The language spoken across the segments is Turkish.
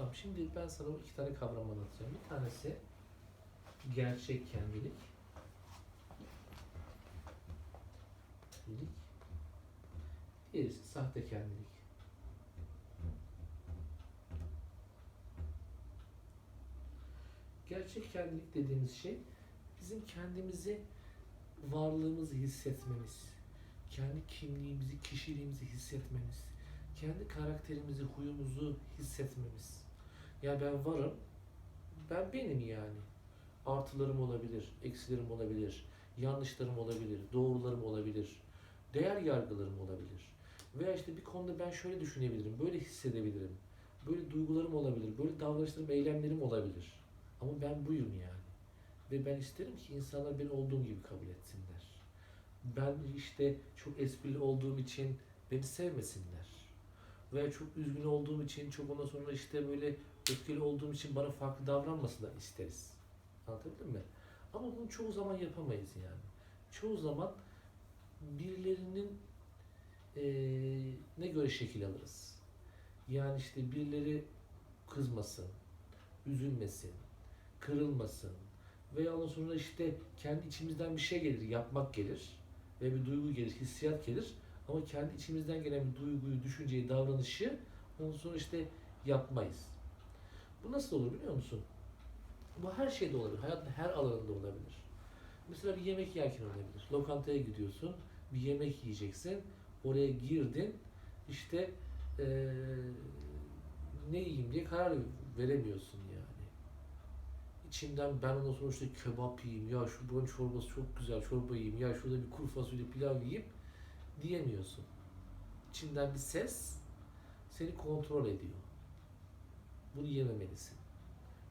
Tamam şimdi ben sana bu iki tane kavram anlatacağım. Bir tanesi gerçek kendilik. Kendilik. Diğerisi sahte kendilik. Gerçek kendilik dediğimiz şey bizim kendimizi varlığımızı hissetmemiz, kendi kimliğimizi, kişiliğimizi hissetmemiz, kendi karakterimizi, huyumuzu hissetmemiz. Ya ben varım, ben benim yani. Artılarım olabilir, eksilerim olabilir, yanlışlarım olabilir, doğrularım olabilir, değer yargılarım olabilir. Veya işte bir konuda ben şöyle düşünebilirim, böyle hissedebilirim, böyle duygularım olabilir, böyle davranışlarım, eylemlerim olabilir. Ama ben buyum yani. Ve ben isterim ki insanlar beni olduğum gibi kabul etsinler. Ben işte çok esprili olduğum için beni sevmesinler. Veya çok üzgün olduğum için, çok ondan sonra işte böyle öfkeli olduğum için bana farklı davranmasınlar isteriz. Anlatabildim mi? Ama bunu çoğu zaman yapamayız yani. Çoğu zaman birilerinin eee ne göre şekil alırız. Yani işte birileri kızmasın, üzülmesin, kırılmasın veya ondan sonra işte kendi içimizden bir şey gelir, yapmak gelir ve bir duygu gelir, hissiyat gelir ama kendi içimizden gelen bir duyguyu, düşünceyi, davranışı ondan sonra işte yapmayız. Bu nasıl olur biliyor musun? Bu her şeyde olabilir. Hayatın her alanında olabilir. Mesela bir yemek yerken olabilir. Lokantaya gidiyorsun, bir yemek yiyeceksin. Oraya girdin, işte eee, ne yiyeyim diye karar veremiyorsun yani. İçinden ben ondan sonra işte kebap yiyeyim, ya şu buranın çorbası çok güzel, çorba yiyeyim, ya şurada bir kuru fasulye pilav yiyeyim diyemiyorsun. İçinden bir ses seni kontrol ediyor. Bunu yememelisin.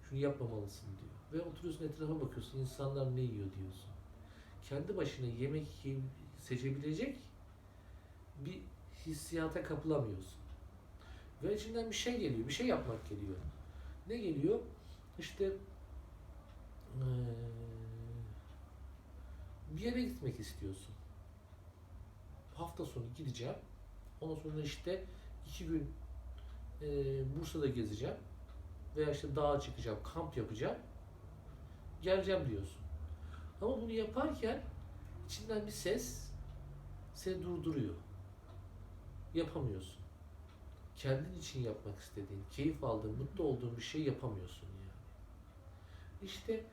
Şunu yapmamalısın diyor. Ve oturuyorsun etrafa bakıyorsun, insanlar ne yiyor diyorsun. Kendi başına yemek seçebilecek bir hissiyata kapılamıyorsun. Ve içinden bir şey geliyor, bir şey yapmak geliyor. Ne geliyor? İşte eee, bir yere gitmek istiyorsun. Hafta sonu gideceğim. Ondan sonra işte iki gün eee, Bursa'da gezeceğim. Veya işte dağa çıkacağım, kamp yapacağım. Geleceğim diyorsun. Ama bunu yaparken içinden bir ses seni durduruyor. Yapamıyorsun. Kendin için yapmak istediğin, keyif aldığın, mutlu olduğun bir şey yapamıyorsun yani. İşte e,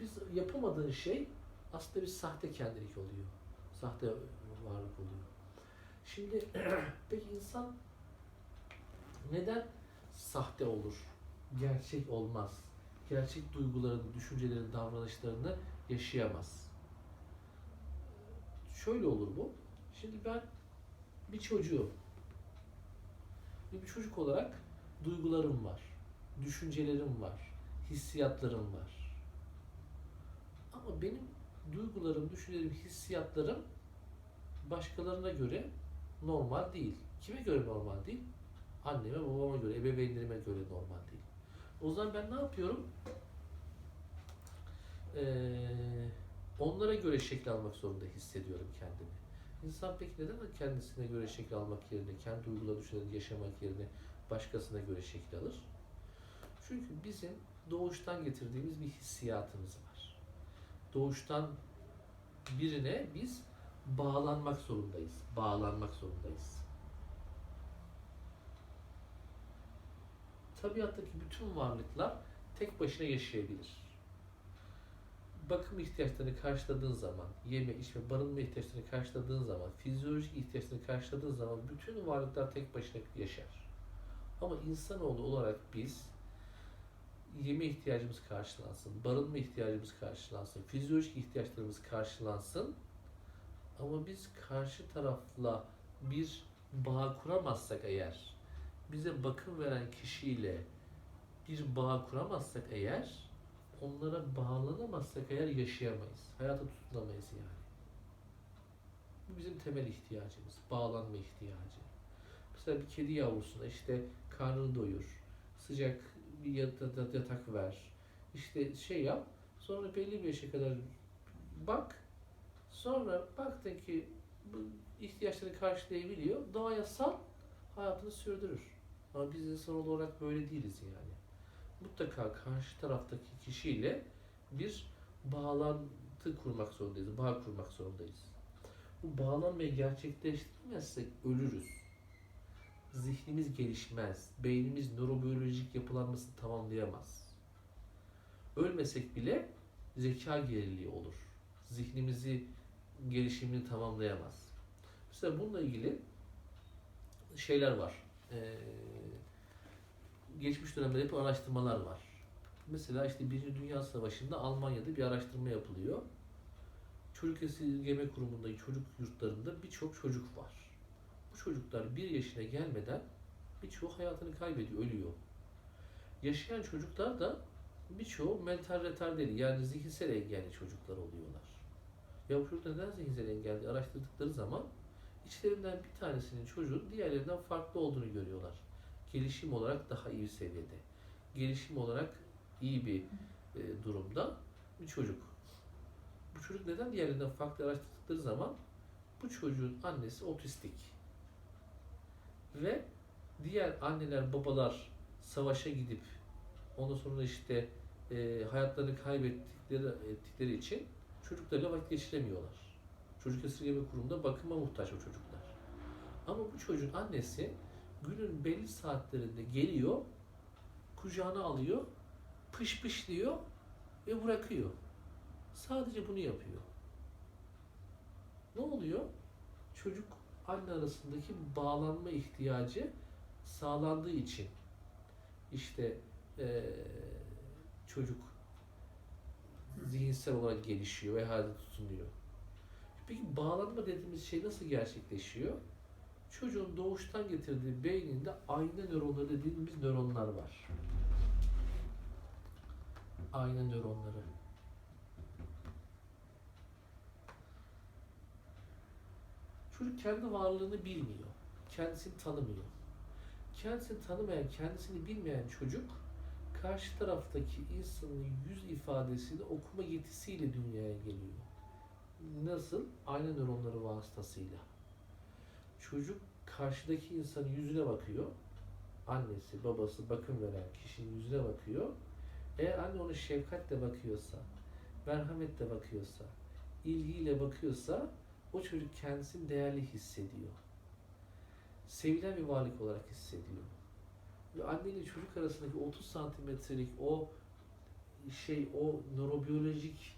biz yapamadığın şey aslında bir sahte kendilik oluyor. Sahte varlık oluyor. Şimdi peki insan neden sahte olur? Gerçek olmaz. Gerçek duygularını, düşüncelerini, davranışlarını yaşayamaz. Şöyle olur bu. Şimdi ben bir çocuğum. Bir çocuk olarak duygularım var, düşüncelerim var, hissiyatlarım var. Ama benim duygularım, düşüncelerim, hissiyatlarım başkalarına göre normal değil. Kime göre normal değil? Anneme, babama göre, ebeveynlerime göre normal değil. O zaman ben ne yapıyorum? Ee, onlara göre şekil almak zorunda hissediyorum kendimi. İnsan peki neden kendisine göre şekil almak yerine, kendi duyguları, düşünceleri yaşamak yerine başkasına göre şekil alır? Çünkü bizim doğuştan getirdiğimiz bir hissiyatımız var. Doğuştan birine biz bağlanmak zorundayız. Bağlanmak zorundayız. Tabiattaki bütün varlıklar tek başına yaşayabilir. Bakım ihtiyaçlarını karşıladığın zaman, yeme, içme, barınma ihtiyaçlarını karşıladığın zaman, fizyolojik ihtiyaçlarını karşıladığın zaman bütün varlıklar tek başına yaşar. Ama insanoğlu olarak biz yeme ihtiyacımız karşılansın, barınma ihtiyacımız karşılansın, fizyolojik ihtiyaçlarımız karşılansın. Ama biz karşı tarafla bir bağ kuramazsak eğer, bize bakım veren kişiyle bir bağ kuramazsak eğer, onlara bağlanamazsak eğer yaşayamayız. Hayata tutunamayız yani. Bu bizim temel ihtiyacımız. Bağlanma ihtiyacı. Mesela bir kedi yavrusuna işte karnını doyur. Sıcak bir yat- yatak ver. İşte şey yap. Sonra belli bir yaşa kadar bak. Sonra baktın ki bu ihtiyaçları karşılayabiliyor. Doğaya sal. Hayatını sürdürür. Ama biz insan olarak böyle değiliz yani. Mutlaka karşı taraftaki kişiyle bir bağlantı kurmak zorundayız, bağ kurmak zorundayız. Bu bağlanmayı gerçekleştirmezsek ölürüz. Zihnimiz gelişmez, beynimiz nörobiyolojik yapılanmasını tamamlayamaz. Ölmesek bile zeka geriliği olur. Zihnimizi gelişimini tamamlayamaz. Mesela bununla ilgili şeyler var. Ee, geçmiş dönemde hep araştırmalar var. Mesela işte Birinci Dünya Savaşı'nda Almanya'da bir araştırma yapılıyor. Çocuk esirgeme kurumundaki çocuk yurtlarında birçok çocuk var. Bu çocuklar bir yaşına gelmeden birçoğu hayatını kaybediyor, ölüyor. Yaşayan çocuklar da birçoğu mental retardeli yani zihinsel engelli çocuklar oluyorlar. Ya bu çocuklar neden zihinsel engelli araştırdıkları zaman içlerinden bir tanesinin çocuğun diğerlerinden farklı olduğunu görüyorlar. Gelişim olarak daha iyi seviyede. Gelişim olarak iyi bir e, durumda bir çocuk. Bu çocuk neden diğerlerinden farklı araştırdıkları zaman bu çocuğun annesi otistik. Ve diğer anneler babalar savaşa gidip ondan sonra işte e, hayatlarını kaybettikleri ettikleri için çocuklarıyla vakit geçiremiyorlar. Çocuk esirgeme kurumunda bakıma muhtaç o çocuklar. Ama bu çocuğun annesi günün belli saatlerinde geliyor, kucağına alıyor, pış pış diyor ve bırakıyor. Sadece bunu yapıyor. Ne oluyor? Çocuk anne arasındaki bağlanma ihtiyacı sağlandığı için işte eee, çocuk zihinsel olarak gelişiyor ve halde tutunuyor. Peki bağlanma dediğimiz şey nasıl gerçekleşiyor? Çocuğun doğuştan getirdiği beyninde ayna nöronları dediğimiz nöronlar var. Ayna nöronları. Çocuk kendi varlığını bilmiyor. Kendisini tanımıyor. Kendisini tanımayan, kendisini bilmeyen çocuk karşı taraftaki insanın yüz ifadesini okuma yetisiyle dünyaya geliyor. Nasıl? Ayna nöronları vasıtasıyla. Çocuk karşıdaki insanın yüzüne bakıyor. Annesi, babası, bakım veren kişinin yüzüne bakıyor. Eğer anne ona şefkatle bakıyorsa, merhametle bakıyorsa, ilgiyle bakıyorsa o çocuk kendisini değerli hissediyor. Sevilen bir varlık olarak hissediyor. Ve anne ile çocuk arasındaki 30 santimetrelik o şey, o nörobiyolojik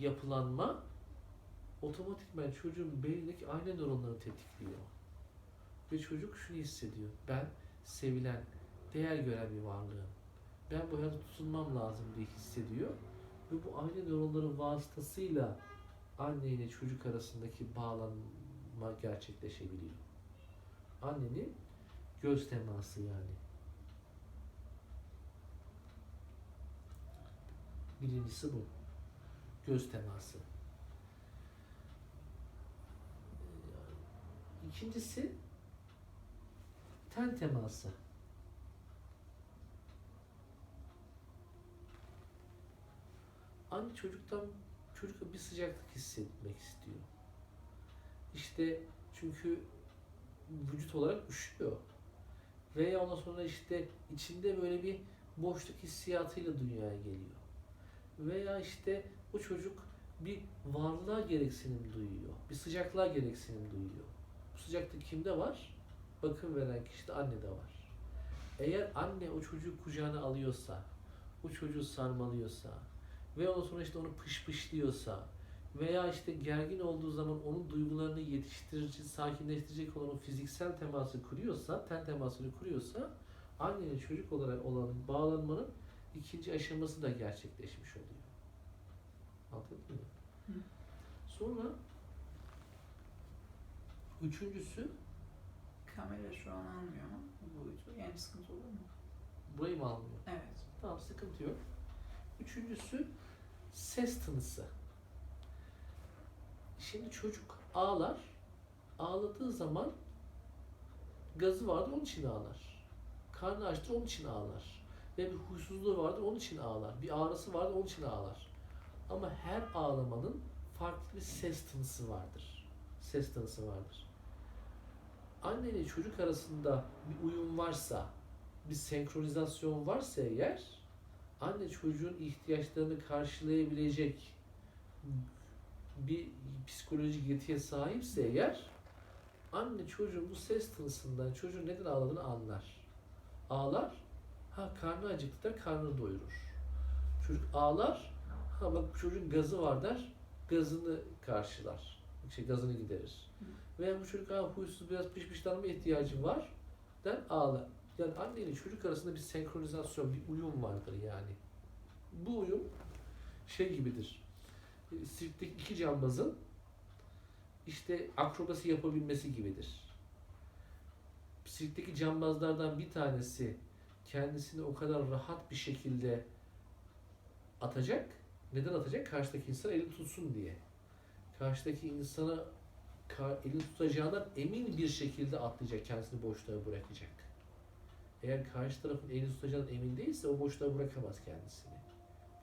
yapılanma otomatikman çocuğun beynindeki ayna nöronlarını tetikliyor. Ve çocuk şunu hissediyor. Ben sevilen, değer gören bir varlığım. Ben bu hayatta tutunmam lazım diye hissediyor. Ve bu ayna nöronları vasıtasıyla anne ile çocuk arasındaki bağlanma gerçekleşebiliyor. Annenin göz teması yani. Birincisi bu. Göz teması. İkincisi ten teması. Anne çocuktan çocuk bir sıcaklık hissetmek istiyor. İşte çünkü vücut olarak üşüyor. Veya ondan sonra işte içinde böyle bir boşluk hissiyatıyla dünyaya geliyor. Veya işte o çocuk bir varlığa gereksinim duyuyor. Bir sıcaklığa gereksinim duyuyor. Bu sıcaklık kimde var? Bakım veren kişide annede var. Eğer anne o çocuğu kucağına alıyorsa, o çocuğu sarmalıyorsa ve ondan sonra işte onu pışpışlıyorsa veya işte gergin olduğu zaman onun duygularını yetiştirici, sakinleştirecek olan o fiziksel teması kuruyorsa, ten temasını kuruyorsa annenin çocuk olarak olan bağlanmanın ikinci aşaması da gerçekleşmiş oluyor. Anladın mı? Sonra üçüncüsü Kamera şu an almıyor ama bu boyutu. Yani sıkıntı olur mu? burayı mı almıyor? Evet. Tamam sıkıntı yok. Üçüncüsü ses tınısı. Şimdi çocuk ağlar. Ağladığı zaman gazı vardır onun için ağlar. Karnı açtır onun için ağlar. Ve bir huysuzluğu vardır onun için ağlar. Bir ağrısı vardır onun için ağlar. Ama her ağlamanın farklı bir ses tınısı vardır. Ses tınısı vardır. Anne ile çocuk arasında bir uyum varsa, bir senkronizasyon varsa eğer anne çocuğun ihtiyaçlarını karşılayabilecek bir psikolojik yetiye sahipse eğer anne çocuğun bu ses tınısından çocuğun neden ağladığını anlar. Ağlar, ha karnı acıktı der, karnını doyurur. Çocuk ağlar, ha bak çocuğun gazı var der, gazını karşılar. Şey, gazını giderir. Veya bu çocuk ha huysuz biraz pişmişlenme ihtiyacı var der ağlar. Yani anne ile çocuk arasında bir senkronizasyon, bir uyum vardır yani. Bu uyum şey gibidir. E, Sirkteki iki cambazın işte akrobasi yapabilmesi gibidir. Sirkteki cambazlardan bir tanesi kendisini o kadar rahat bir şekilde atacak. Neden atacak? Karşıdaki insan elini tutsun diye. Karşıdaki insana elini tutacağından emin bir şekilde atlayacak, kendisini boşluğa bırakacak. Eğer karşı tarafın elini tutacağından emin değilse o boşluğa bırakamaz kendisini.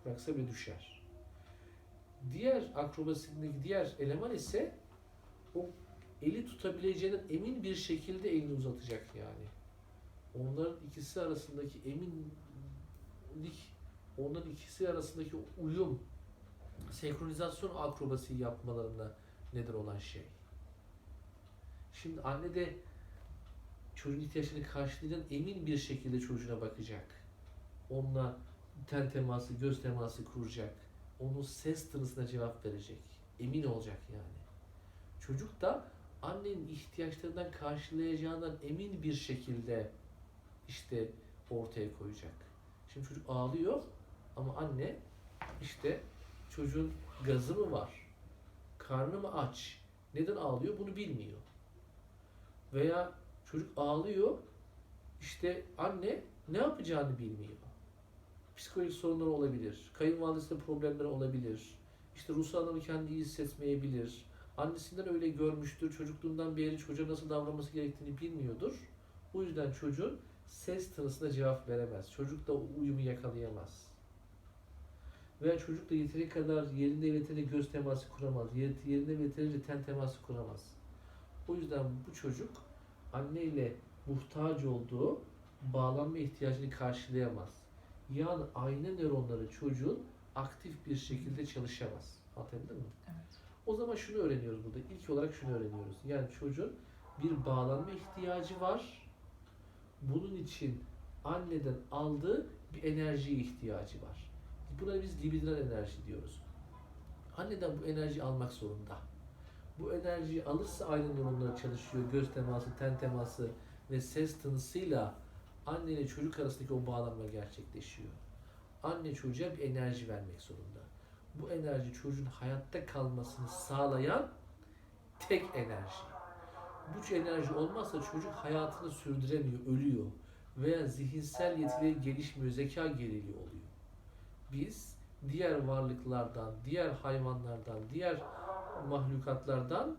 Bıraksa bile düşer. Diğer akrobasindeki diğer eleman ise o eli tutabileceğinden emin bir şekilde elini uzatacak yani. Onların ikisi arasındaki eminlik, onların ikisi arasındaki uyum, senkronizasyon akrobasi yapmalarına neden olan şey. Şimdi anne de çocuğun ihtiyaçlarını karşılayacağından emin bir şekilde çocuğuna bakacak. Onunla ten teması, göz teması kuracak. Onun ses tınısına cevap verecek. Emin olacak yani. Çocuk da annenin ihtiyaçlarından karşılayacağından emin bir şekilde işte ortaya koyacak. Şimdi çocuk ağlıyor ama anne işte çocuğun gazı mı var? Karnı mı aç? Neden ağlıyor bunu bilmiyor. Veya çocuk ağlıyor işte anne ne yapacağını bilmiyor. Psikolojik sorunları olabilir. Kayınvalidesinde problemleri olabilir. İşte ruhsal anlamda kendini iyi hissetmeyebilir. Annesinden öyle görmüştür. Çocukluğundan beri çocuğa nasıl davranması gerektiğini bilmiyordur. Bu yüzden çocuğun ses tınısına cevap veremez. Çocuk da uyumu yakalayamaz. Veya çocuk da yeteri kadar yerinde ve yeterince göz teması kuramaz. Yer- Yerinde ve yeterince ten teması kuramaz. O yüzden bu çocuk anne ile muhtaç olduğu bağlanma ihtiyacını karşılayamaz. Yani ayna nöronları çocuğun aktif bir şekilde çalışamaz. Anlatabildim mi? Evet. O zaman şunu öğreniyoruz burada. İlk olarak şunu öğreniyoruz. Yani çocuğun bir bağlanma ihtiyacı var. Bunun için anneden aldığı bir enerjiye ihtiyacı var. Buna biz libidinal enerji diyoruz. Anneden bu enerjiyi almak zorunda. Bu enerjiyi alırsa aynı nöronları çalışıyor. Göz teması, ten teması ve ses tınısıyla anne ile çocuk arasındaki o bağlanma gerçekleşiyor. Anne çocuğa bir enerji vermek zorunda. Bu enerji çocuğun hayatta kalmasını sağlayan tek enerji. Bu enerji olmazsa çocuk hayatını sürdüremiyor, ölüyor veya zihinsel yetileri gelişmiyor, zeka geriliği oluyor. Biz diğer varlıklardan, diğer hayvanlardan, diğer mahlukatlardan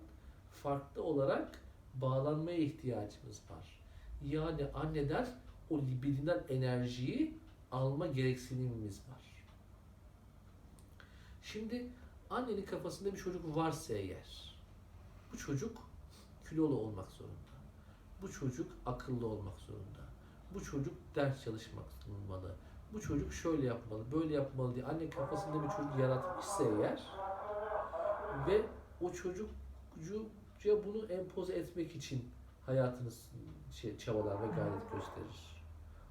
farklı olarak bağlanmaya ihtiyacımız var. Yani anneden o libidinal enerjiyi alma gereksinimimiz var. Şimdi annenin kafasında bir çocuk varsa eğer, bu çocuk kilolu olmak zorunda. Bu çocuk akıllı olmak zorunda. Bu çocuk ders çalışmak zorunda. Bu çocuk şöyle yapmalı, böyle yapmalı diye anne kafasında bir çocuk yaratmışsa eğer ve o çocukça bunu empoze etmek için hayatını şey, çabalar ve gayret gösterir.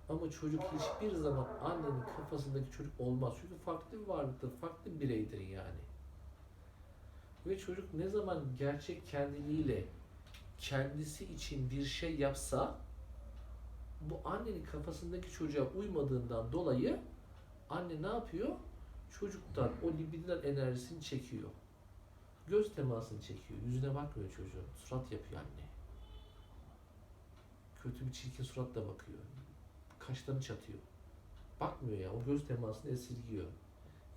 Ama çocuk hiçbir zaman annenin kafasındaki çocuk olmaz. Çünkü farklı bir varlıktır, farklı bir bireydir yani. Ve çocuk ne zaman gerçek kendiliğiyle kendisi için bir şey yapsa bu annenin kafasındaki çocuğa uymadığından dolayı anne ne yapıyor? Çocuktan o libidinal enerjisini çekiyor. Göz temasını çekiyor. Yüzüne bakmıyor çocuğun. Surat yapıyor anne. Kötü bir çirkin suratla bakıyor. Kaşlarını çatıyor. Bakmıyor ya. O göz temasını esirgiyor.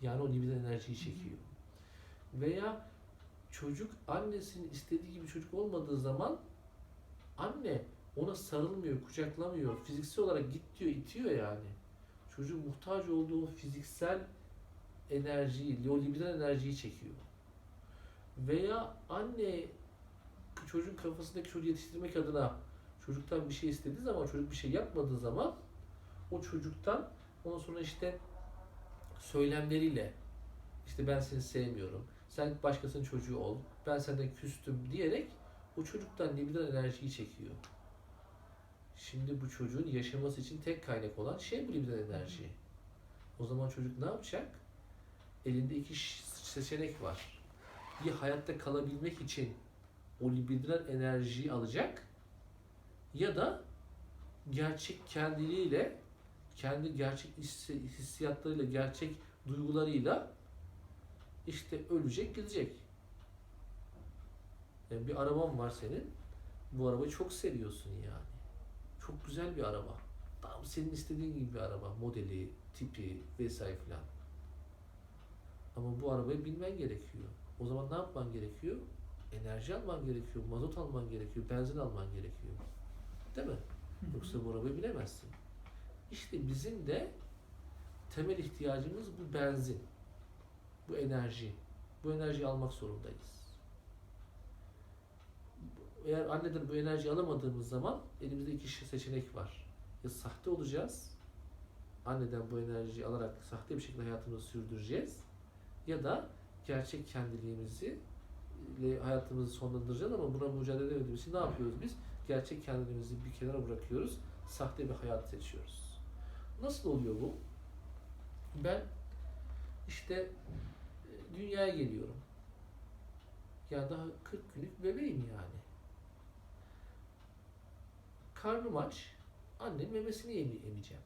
Yani o libidinal enerjiyi çekiyor. Veya çocuk annesinin istediği gibi çocuk olmadığı zaman anne ona sarılmıyor, kucaklamıyor. Fiziksel olarak git diyor, itiyor yani. Çocuğun muhtaç olduğu fiziksel enerjiyi, o libidinal enerjiyi çekiyor. Veya anne çocuğun kafasındaki çocuğu yetiştirmek adına çocuktan bir şey istediği zaman çocuk bir şey yapmadığı zaman o çocuktan ondan sonra işte söylemleriyle işte ben seni sevmiyorum, sen başkasının çocuğu ol, ben senden küstüm diyerek o çocuktan libidinal enerjiyi çekiyor. Şimdi bu çocuğun yaşaması için tek kaynak olan şey bu libidinal enerji. O zaman çocuk ne yapacak? Elinde iki seçenek var. Bir hayatta kalabilmek için o libidinal enerjiyi alacak ya da gerçek kendiliğiyle kendi gerçek hissi- hissiyatlarıyla, gerçek duygularıyla işte ölecek, gidecek. Yani bir araban var senin. Bu arabayı çok seviyorsun yani. Çok güzel bir araba. Tam senin istediğin gibi bir araba. Modeli, tipi vesaire filan. Ama bu arabayı bilmen gerekiyor. O zaman ne yapman gerekiyor? Enerji alman gerekiyor, mazot alman gerekiyor, benzin alman gerekiyor. Değil mi? Yoksa bu arabayı bilemezsin. İşte bizim de temel ihtiyacımız bu benzin. Bu enerji. Bu enerjiyi almak zorundayız. Eğer anneden bu enerjiyi alamadığımız zaman elimizde iki seçenek var. Ya sahte olacağız. Anneden bu enerjiyi alarak sahte bir şekilde hayatımızı sürdüreceğiz. Ya da gerçek kendiliğimizi ile hayatımızı sonlandıracağız ama buna mücadele edemediğimiz için ne yapıyoruz biz? Gerçek kendiliğimizi bir kenara bırakıyoruz. Sahte bir hayat seçiyoruz. Nasıl oluyor bu? Ben işte e, dünyaya geliyorum. Ya daha 40 günlük bebeğim yani. Karnım aç. Annem memesini emeceğim.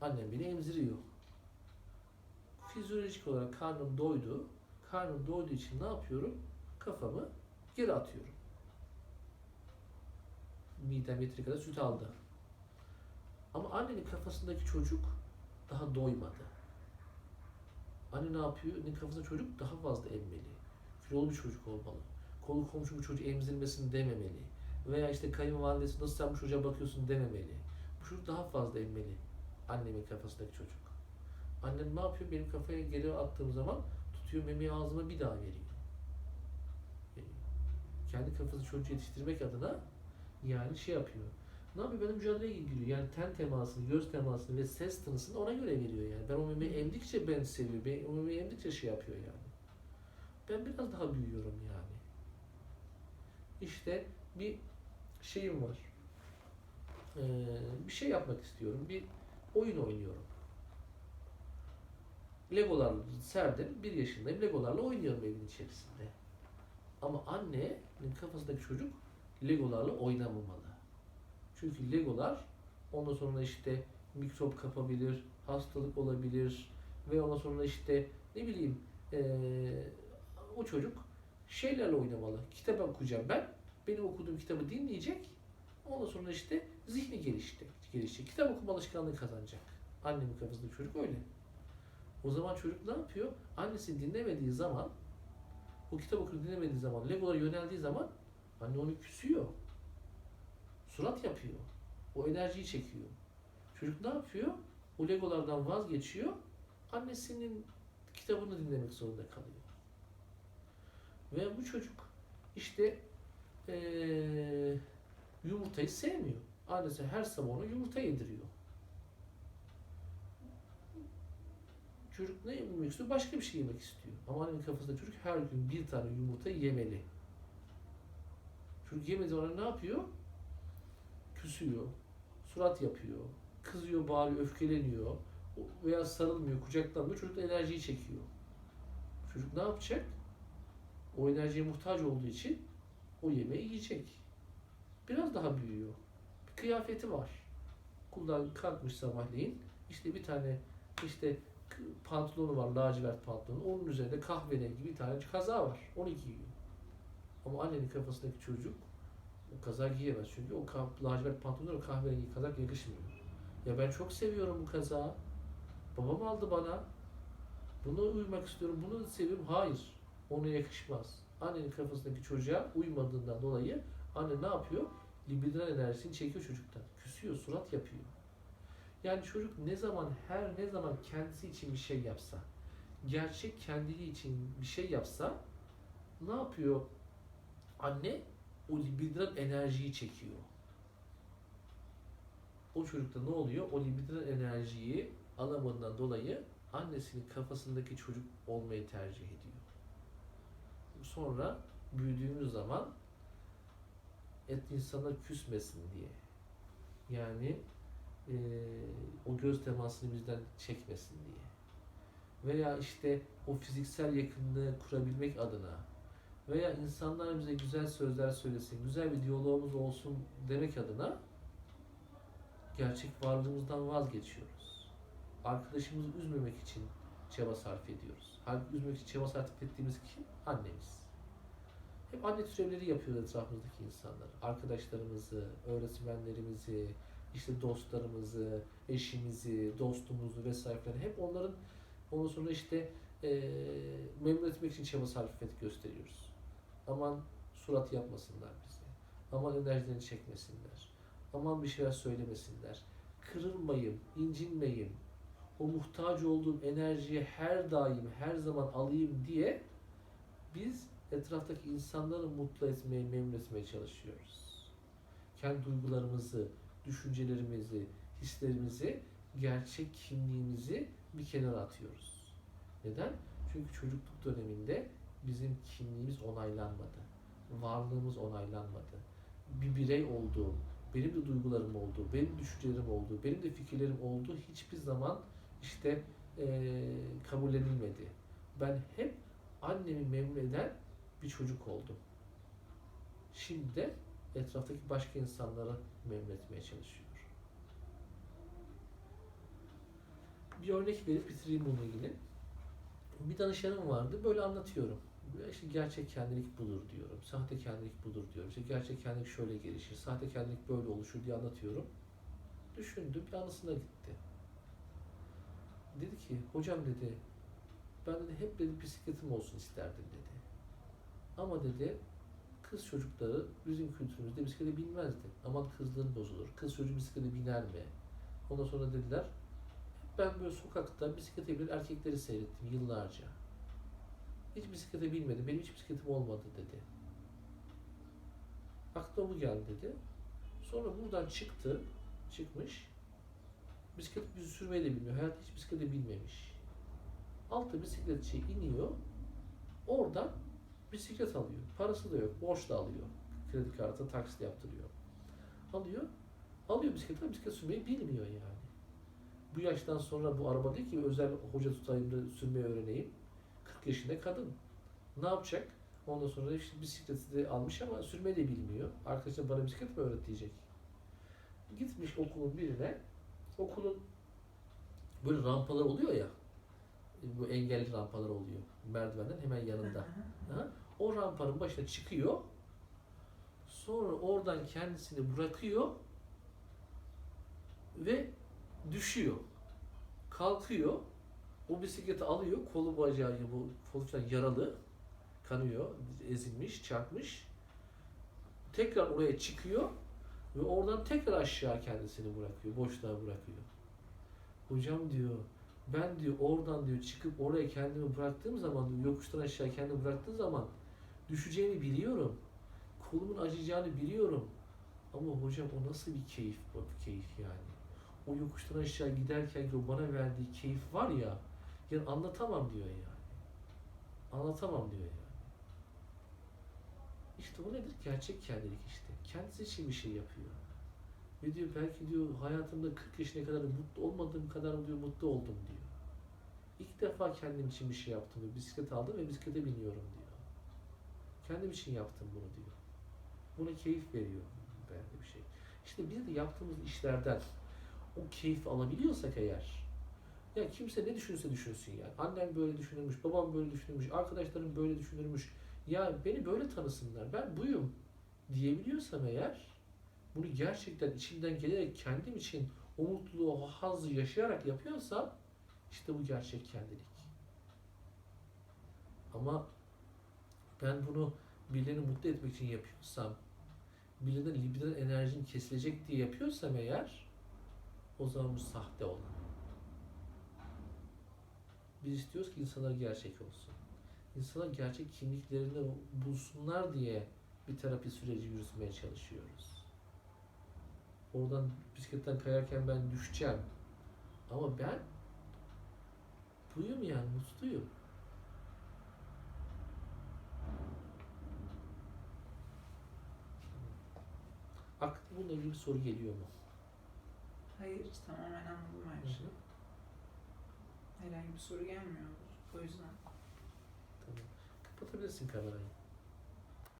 Annem beni emziriyor. Fizyolojik olarak karnım doydu. Karnım doyduğu için ne yapıyorum? Kafamı geri atıyorum. Midem yeteri kadar süt aldı. Ama annenin kafasındaki çocuk daha doymadı. Anne ne yapıyor? Annenin kafasında çocuk daha fazla emmeli. Kilolu bir çocuk olmalı. Kolu komşu bu çocuğu emzirmesin dememeli. Veya işte kayınvalidesi nasıl sen bu çocuğa bakıyorsun dememeli. Bu çocuk daha fazla emmeli. Annemin kafasındaki çocuk. Annem ne yapıyor? Benim kafaya geri attığım zaman tutuyor memeyi ağzıma bir daha veriyor. Kendi kafasını çocuğu yetiştirmek adına yani şey yapıyor. Ne yapıyor? Benim mücadeleye giriyor. Yani ten temasını, göz temasını ve ses tınısını ona göre veriyor yani. Ben o memeyi emdikçe beni seviyor. Ben o memeyi emdikçe şey yapıyor yani. Ben biraz daha büyüyorum yani. İşte bir şeyim var. Ee, bir şey yapmak istiyorum. Bir oyun oynuyorum. Legolar serdim. Bir yaşındayım. Legolarla oynuyorum evin içerisinde. Ama annenin kafasındaki çocuk Legolarla oynamamalı. Çünkü Legolar ondan sonra işte mikrop kapabilir, hastalık olabilir ve ondan sonra işte ne bileyim eee, o çocuk şeylerle oynamalı. Kitap okuyacağım ben. Benim okuduğum kitabı dinleyecek. Ondan sonra işte zihni gelişti, gelişecek. Kitap okuma alışkanlığı kazanacak. Annemin kafasındaki çocuk öyle. O zaman çocuk ne yapıyor? Annesi dinlemediği zaman, o kitap okunu dinlemediği zaman, Legolara yöneldiği zaman anne onu küsüyor. Surat yapıyor. O enerjiyi çekiyor. Çocuk ne yapıyor? O Legolardan vazgeçiyor. Annesinin kitabını dinlemek zorunda kalıyor. Ve bu çocuk işte eee, yumurtayı sevmiyor. Annesi her sabah ona yumurta yediriyor. Çocuk ne yemek istiyor? Başka bir şey yemek istiyor. Ama annenin kafasında çocuk her gün bir tane yumurta yemeli. Çocuk yemediği zaman ne yapıyor? Küsüyor, surat yapıyor, kızıyor, bağırıyor, öfkeleniyor veya sarılmıyor, kucaklanmıyor. Çocuk da enerjiyi çekiyor. Çocuk ne yapacak? O enerjiye muhtaç olduğu için o yemeği yiyecek. Biraz daha büyüyor. Bir kıyafeti var. Kuldan kalkmış sabahleyin. İşte bir tane işte pantolonu var, lacivert pantolonu. Onun üzerinde kahverengi bir tane kaza var. Onu giyiyor. Ama annenin kafasındaki çocuk o kazak giyemez. Çünkü o lacivert pantolonuna o kahverengi kazak yakışmıyor. Ya ben çok seviyorum bu kazağı. Babam aldı bana. Bunu uyumak istiyorum. Bunu seviyorum. Hayır. Ona yakışmaz. Annenin kafasındaki çocuğa uymadığından dolayı anne ne yapıyor? Libidinal enerjisini çekiyor çocuktan. Küsüyor, surat yapıyor. Yani çocuk ne zaman, her ne zaman kendisi için bir şey yapsa, gerçek kendiliği için bir şey yapsa ne yapıyor? Anne o libidinal enerjiyi çekiyor. o çocukta ne oluyor? O libidinal enerjiyi alamadığından dolayı annesinin kafasındaki çocuk olmayı tercih ediyor. Sonra büyüdüğümüz zaman et insanlar küsmesin diye. Yani eee, o göz temasını bizden çekmesin diye. Veya işte o fiziksel yakınlığı kurabilmek adına veya insanlar bize güzel sözler söylesin, güzel bir diyalogumuz olsun demek adına gerçek varlığımızdan vazgeçiyoruz. Arkadaşımızı üzmemek için çaba sarf ediyoruz. Halbuki üzmemek için çaba sarf ettiğimiz kim? Annemiz. Hep anne türevleri yapıyor etrafımızdaki insanlar. Arkadaşlarımızı, öğretmenlerimizi, işte dostlarımızı, eşimizi, dostumuzu vesaire hep onların ondan sonra işte eee memnun etmek için çaba sarf et gösteriyoruz. Aman surat yapmasınlar bize. Aman enerjilerini çekmesinler. Aman bir şeyler söylemesinler. Kırılmayayım, incinmeyeyim. O muhtaç olduğum enerjiyi her daim, her zaman alayım diye biz etraftaki insanları mutlu etmeye, memnun etmeye çalışıyoruz. Kendi duygularımızı, düşüncelerimizi, hislerimizi, gerçek kimliğimizi bir kenara atıyoruz. Neden? Çünkü çocukluk döneminde bizim kimliğimiz onaylanmadı. Varlığımız onaylanmadı. Bir birey olduğum, benim de duygularım olduğu, benim de düşüncelerim olduğu, benim de fikirlerim olduğu hiçbir zaman işte eee kabullenilmedi. Ben hep annemi memnun eden bir çocuk oldum. Şimdi de etraftaki başka insanları memnun etmeye çalışıyor. Bir örnek verip bitireyim bununla ilgili. Bir danışanım vardı, böyle anlatıyorum. İşte gerçek kendilik budur diyorum. Sahte kendilik budur diyorum. İşte gerçek kendilik şöyle gelişir, sahte kendilik böyle oluşur diye anlatıyorum. Düşündü, bir anısına gitti. Dedi ki, hocam dedi, ben dedi hep dedi bisikletim olsun isterdim dedi. Ama dedi kız çocukları bizim kültürümüzde bisiklete binmezdi. Aman kızlığın bozulur. Kız çocuğu bisiklete biner mi? Ondan sonra dediler ben böyle sokakta bisiklete binen erkekleri seyrettim yıllarca. Hiç bisiklete binmedim. Benim hiç bisikletim olmadı dedi. Aklıma bu geldi dedi. Sonra buradan çıktı. Çıkmış. Bisiklet sürmeyi de bilmiyor. Hayatta hiç bisiklete binmemiş. Altta bisikletçi iniyor. Oradan bisiklet alıyor. Parası da yok. Borç da alıyor. Kredi kartı taksit yaptırıyor. Alıyor. Alıyor bisikleti ama bisiklet sürmeyi bilmiyor yani. Bu yaştan sonra bu araba değil ki özel hoca tutayım da sürmeyi öğreneyim. 40 yaşında kadın. Ne yapacak? Ondan sonra işte bisikleti de almış ama sürmeyi de bilmiyor. Arkadaşlar bana bisiklet mi öğret diyecek. Gitmiş okulun birine. Okulun böyle rampalar oluyor ya. Bu engelli rampalar oluyor. Merdivenden hemen yanında. Ha? O rampanın başına çıkıyor. Sonra oradan kendisini bırakıyor ve düşüyor. Kalkıyor. O bisikleti alıyor. Kolu bacağı bu kolundan yaralı. Kanıyor. Ezilmiş, çarpmış. Tekrar oraya çıkıyor ve oradan tekrar aşağı kendisini bırakıyor. Boşluğa bırakıyor. Hocam diyor ben diyor oradan diyor çıkıp oraya kendimi bıraktığım zaman yokuştan aşağı kendimi bıraktığım zaman düşeceğimi biliyorum. Kolumun acıyacağını biliyorum. Ama hocam o nasıl bir keyif bu bir keyif yani. O yokuştan aşağı giderken o bana verdiği keyif var ya yani anlatamam diyor yani. Anlatamam diyor yani. İşte o nedir? Gerçek kendilik işte. Kendisi için bir şey yapıyor. Ve diyor belki diyor hayatımda 40 yaşına kadar mutlu olmadığım kadar diyor mutlu oldum diyor. İlk defa kendim için bir şey yaptım diyor. Bisiklet aldım ve bisiklete biniyorum diyor. Kendim için yaptım bunu diyor. Buna keyif veriyor belki bir şey. İşte biz de yaptığımız işlerden o keyif alabiliyorsak eğer ya kimse ne düşünse düşünsün yani. Annem böyle düşünürmüş, babam böyle düşünürmüş, arkadaşlarım böyle düşünürmüş. Ya beni böyle tanısınlar, ben buyum diyebiliyorsam eğer bunu gerçekten içimden gelerek kendim için o mutluluğu, o hazzı yaşayarak yapıyorsam işte bu gerçek kendilik. Ama ben bunu birilerini mutlu etmek için yapıyorsam, birilerine libidinal enerjim kesilecek diye yapıyorsam eğer o zaman bu sahte olan. Biz istiyoruz ki insanlar gerçek olsun. İnsanlar gerçek kimliklerini bulsunlar diye bir terapi süreci yürütmeye çalışıyoruz. oradan bisikletten kayarken ben düşeceğim. Ama ben buyum yani mutluyum. Aklına bununla ilgili bir soru geliyor mu? Hayır, tamamen anladım her şeyi. Herhangi bir soru gelmiyor. O yüzden. Pô, tá talvez assim, cara, velho.